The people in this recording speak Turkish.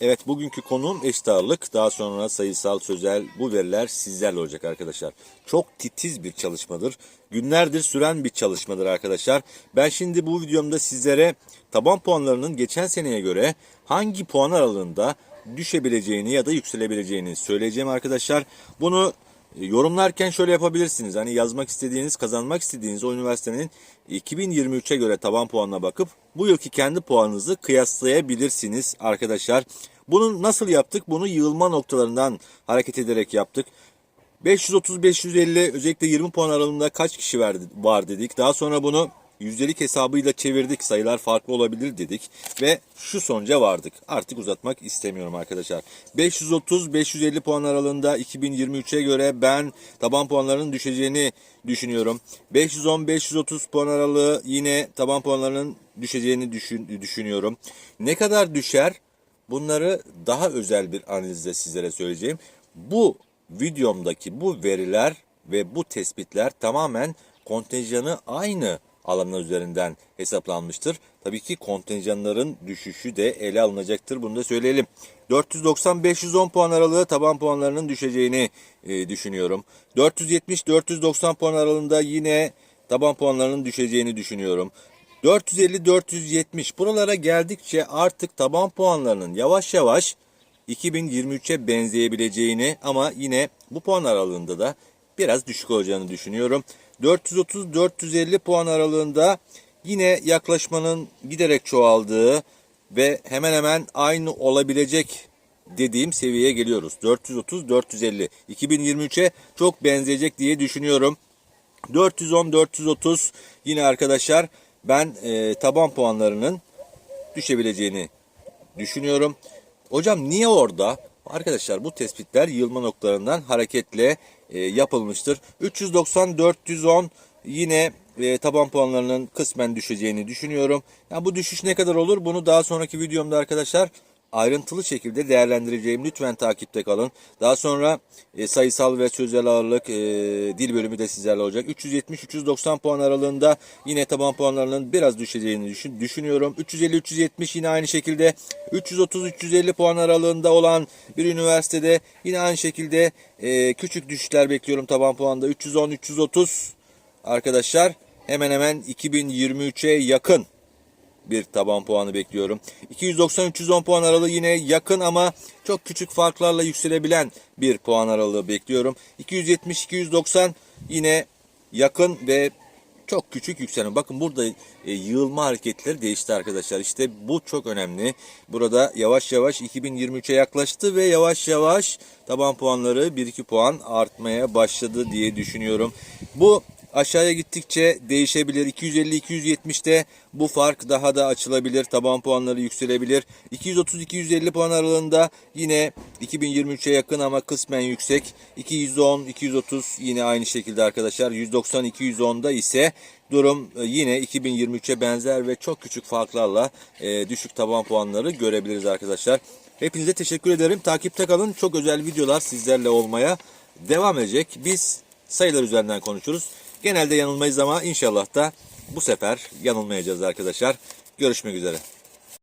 Evet bugünkü konum eşit ağırlık. Daha sonra sayısal, sözel bu veriler sizlerle olacak arkadaşlar. Çok titiz bir çalışmadır. Günlerdir süren bir çalışmadır arkadaşlar. Ben şimdi bu videomda sizlere taban puanlarının geçen seneye göre hangi puan aralığında düşebileceğini ya da yükselebileceğini söyleyeceğim arkadaşlar. Bunu yorumlarken şöyle yapabilirsiniz. Hani yazmak istediğiniz, kazanmak istediğiniz o üniversitenin 2023'e göre taban puanına bakıp bu yılki kendi puanınızı kıyaslayabilirsiniz arkadaşlar. Bunu nasıl yaptık? Bunu yığılma noktalarından hareket ederek yaptık. 530-550 özellikle 20 puan aralığında kaç kişi var dedik. Daha sonra bunu yüzdelik hesabıyla çevirdik. Sayılar farklı olabilir dedik. Ve şu sonuca vardık. Artık uzatmak istemiyorum arkadaşlar. 530-550 puan aralığında 2023'e göre ben taban puanlarının düşeceğini düşünüyorum. 510-530 puan aralığı yine taban puanlarının düşeceğini düşün, düşünüyorum. Ne kadar düşer? Bunları daha özel bir analizde sizlere söyleyeceğim. Bu videomdaki bu veriler ve bu tespitler tamamen kontenjanı aynı alanlar üzerinden hesaplanmıştır. Tabii ki kontenjanların düşüşü de ele alınacaktır. Bunu da söyleyelim. 490-510 puan aralığı taban puanlarının düşeceğini e, düşünüyorum. 470-490 puan aralığında yine taban puanlarının düşeceğini düşünüyorum. 450-470 buralara geldikçe artık taban puanlarının yavaş yavaş 2023'e benzeyebileceğini ama yine bu puan aralığında da biraz düşük olacağını düşünüyorum. 430-450 puan aralığında yine yaklaşmanın giderek çoğaldığı ve hemen hemen aynı olabilecek dediğim seviyeye geliyoruz. 430-450 2023'e çok benzeyecek diye düşünüyorum. 410-430 yine arkadaşlar ben e, taban puanlarının düşebileceğini düşünüyorum. Hocam niye orada? Arkadaşlar bu tespitler yığılma noktalarından hareketle e, yapılmıştır. 390-410 yine e, taban puanlarının kısmen düşeceğini düşünüyorum. Yani bu düşüş ne kadar olur? Bunu daha sonraki videomda arkadaşlar ayrıntılı şekilde değerlendireceğim. Lütfen takipte kalın. Daha sonra e, sayısal ve sözel ağırlık e, dil bölümü de sizlerle olacak. 370-390 puan aralığında yine taban puanlarının biraz düşeceğini düşün, düşünüyorum. 350-370 yine aynı şekilde 330-350 puan aralığında olan bir üniversitede yine aynı şekilde e, küçük düşüşler bekliyorum taban puanda. 310-330 arkadaşlar hemen hemen 2023'e yakın bir taban puanı bekliyorum. 290-310 puan aralığı yine yakın ama çok küçük farklarla yükselebilen bir puan aralığı bekliyorum. 270-290 yine yakın ve çok küçük yükselme. Bakın burada e, yığılma hareketleri değişti arkadaşlar. İşte bu çok önemli. Burada yavaş yavaş 2023'e yaklaştı ve yavaş yavaş taban puanları 1-2 puan artmaya başladı diye düşünüyorum. Bu Aşağıya gittikçe değişebilir. 250-270'te bu fark daha da açılabilir. Taban puanları yükselebilir. 230-250 puan aralığında yine 2023'e yakın ama kısmen yüksek. 210-230 yine aynı şekilde arkadaşlar. 190-210'da ise durum e, yine 2023'e benzer ve çok küçük farklarla e, düşük taban puanları görebiliriz arkadaşlar. Hepinize teşekkür ederim. Takipte kalın. Çok özel videolar sizlerle olmaya devam edecek. Biz sayılar üzerinden konuşuruz. Genelde yanılmayız ama inşallah da bu sefer yanılmayacağız arkadaşlar. Görüşmek üzere.